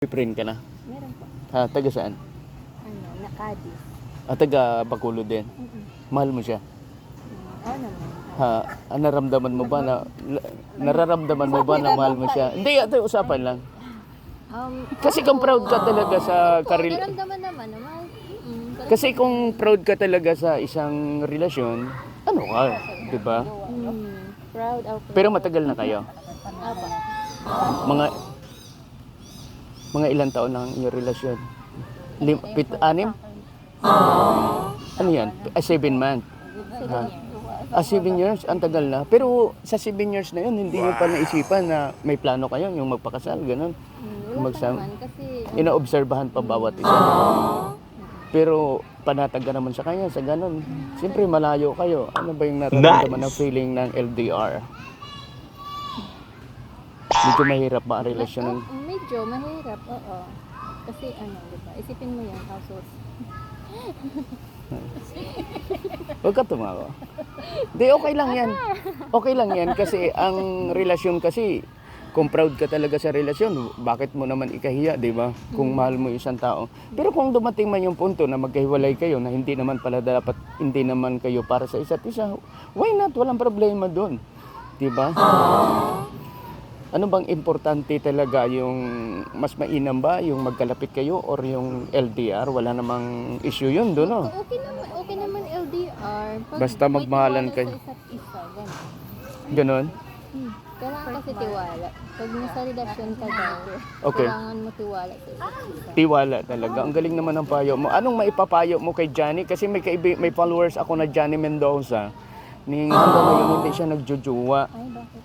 Boyfriend ka na? Meron po. Ha, taga saan? Ano, nakadis. Ah, taga Bacolod din. Mm-mm. Mahal mo siya? Oo naman. Ha, ah, naramdaman mo ba na la- nararamdaman mo ba na mahal mo siya? Hindi, ito usapan lang. Um, Kasi kung proud ka talaga sa karil naramdaman naman. Mm, pero- Kasi kung proud ka talaga sa isang relasyon, ano ka, 'di ba? Mm, proud of Pero matagal na kayo. Apa. Mga mga ilang taon na ang iyong relasyon? Lim, pit, anim? Ano yan? Ah, seven months. Ha? Ah, seven years? Ang tagal na. Pero sa seven years na yun, hindi nyo pa naisipan na may plano kayo, yung magpakasal, ganun. Mm, wala pa naman kasi Ina-obserbahan pa bawat isa. Pero panatag ka naman sa kanya, sa ganun. Siyempre, malayo kayo. Ano ba yung nararamdaman na feeling ng LDR? Medyo mahirap ba ang relasyon ng... Medyo mahirap, oo. Kasi ano, di ba? Isipin mo yan, household. Huwag ka tumawa. Hindi, okay lang yan. Okay lang yan kasi ang relasyon kasi, kung proud ka talaga sa relasyon, bakit mo naman ikahiya, di ba? Kung mahal mo yung isang tao. Pero kung dumating man yung punto na magkahiwalay kayo, na hindi naman pala dapat, hindi naman kayo para sa isa't isa, why not? Walang problema doon. Di ba? Ano bang importante talaga yung mas mainam ba yung magkalapit kayo or yung LDR? Wala namang issue yun doon, no? Okay naman, okay naman LDR. Pag Basta may magmahalan tiwala kayo. Sa isa't isa, ganun. Ganon? Hmm. Kailangan kasi tiwala. Pag nasa relasyon ka daw, Okay. kailangan mo tiwala sa isa't isa. Tiwala talaga. Ang galing naman ng payo mo. Anong maipapayo mo kay Johnny? Kasi may, kaibi, may followers ako na Johnny Mendoza. Ning hanggang ngayon hindi siya nagjujuwa. Ay, bakit?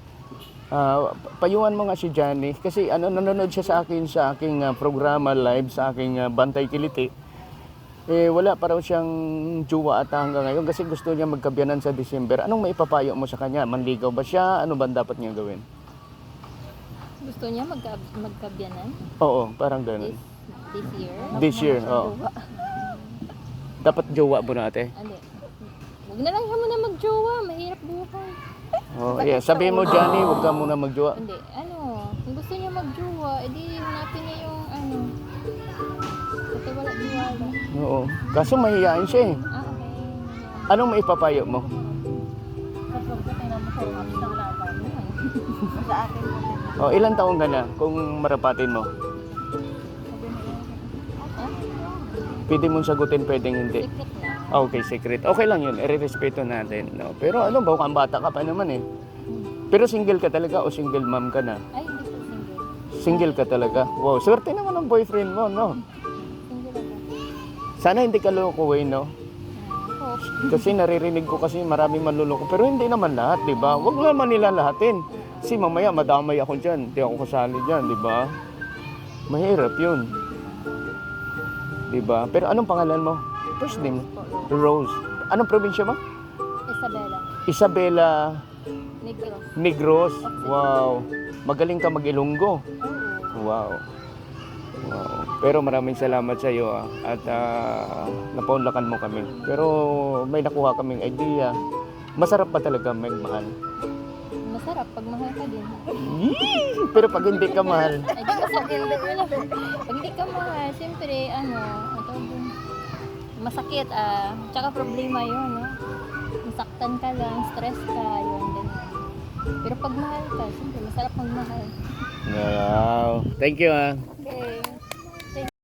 Ah, payuhan mo nga si Johnny kasi ano nanonood siya sa akin sa aking ah, programa live sa aking ah, Bantay Kiliti. Eh wala pa raw siyang juwa at hanggang ngayon kasi gusto niya magkabyanan sa December. Anong maipapayo mo sa kanya? Manligaw ba siya? Ano ba dapat niya gawin? Gusto niya magka, magkabyanan Oo, parang ganun. this, this year? This year, oo. Dapat jowa mo natin. Hindi. Huwag na lang siya muna magjowa. Mahirap buhay. Oh, yeah. Sabihin mo, Johnny, huwag ka muna magjowa. Hindi. Ano, kung gusto niya magjowa, edi hanapin niya yung ano. Kasi wala diwala. Oo. Kaso mahihain siya eh. Ah, okay. Anong maipapayo mo? Kapag gusto na mo sa apps ng laban. Sa akin mo. Oh, ilang taon ka na kung marapatin mo? Pwede mong sagutin, pwedeng hindi. Secret na. Okay, secret. Okay lang yun. Irerespeto natin. No? Pero ano, baka ang bata ka pa naman eh. Pero single ka talaga o single mom ka na? Ay, hindi po single. Single ka talaga? Wow, swerte naman ang boyfriend mo, no? Single ako. Sana hindi ka loko, eh, no? Kasi naririnig ko kasi maraming manluloko. Pero hindi naman lahat, di ba? Huwag naman nila lahatin. Kasi mamaya madamay ako dyan. Hindi ako kasali dyan, di ba? Mahirap yun. Di ba? Pero anong pangalan mo? First name? Rose. Anong probinsya mo? Isabella. Isabela Negros. Negros. Wow. Magaling ka mag-ilonggo. Wow. Wow. Pero maraming salamat sa iyo ah. at uh, napaunlakan mo kami. Pero may nakuha kaming idea. Masarap pa talaga magmahal. Masarap pag mahal ka din. Yee! Pero pag hindi ka mahal, Ay, di masakit. Pag hindi ka mahal, siyempre, ano, ito, masakit, ah. Tsaka problema yun, no? Masaktan ka lang, stress ka, yun, ganyan. Pero pag mahal ka, siyempre, masarap magmahal. wow. Thank you ah.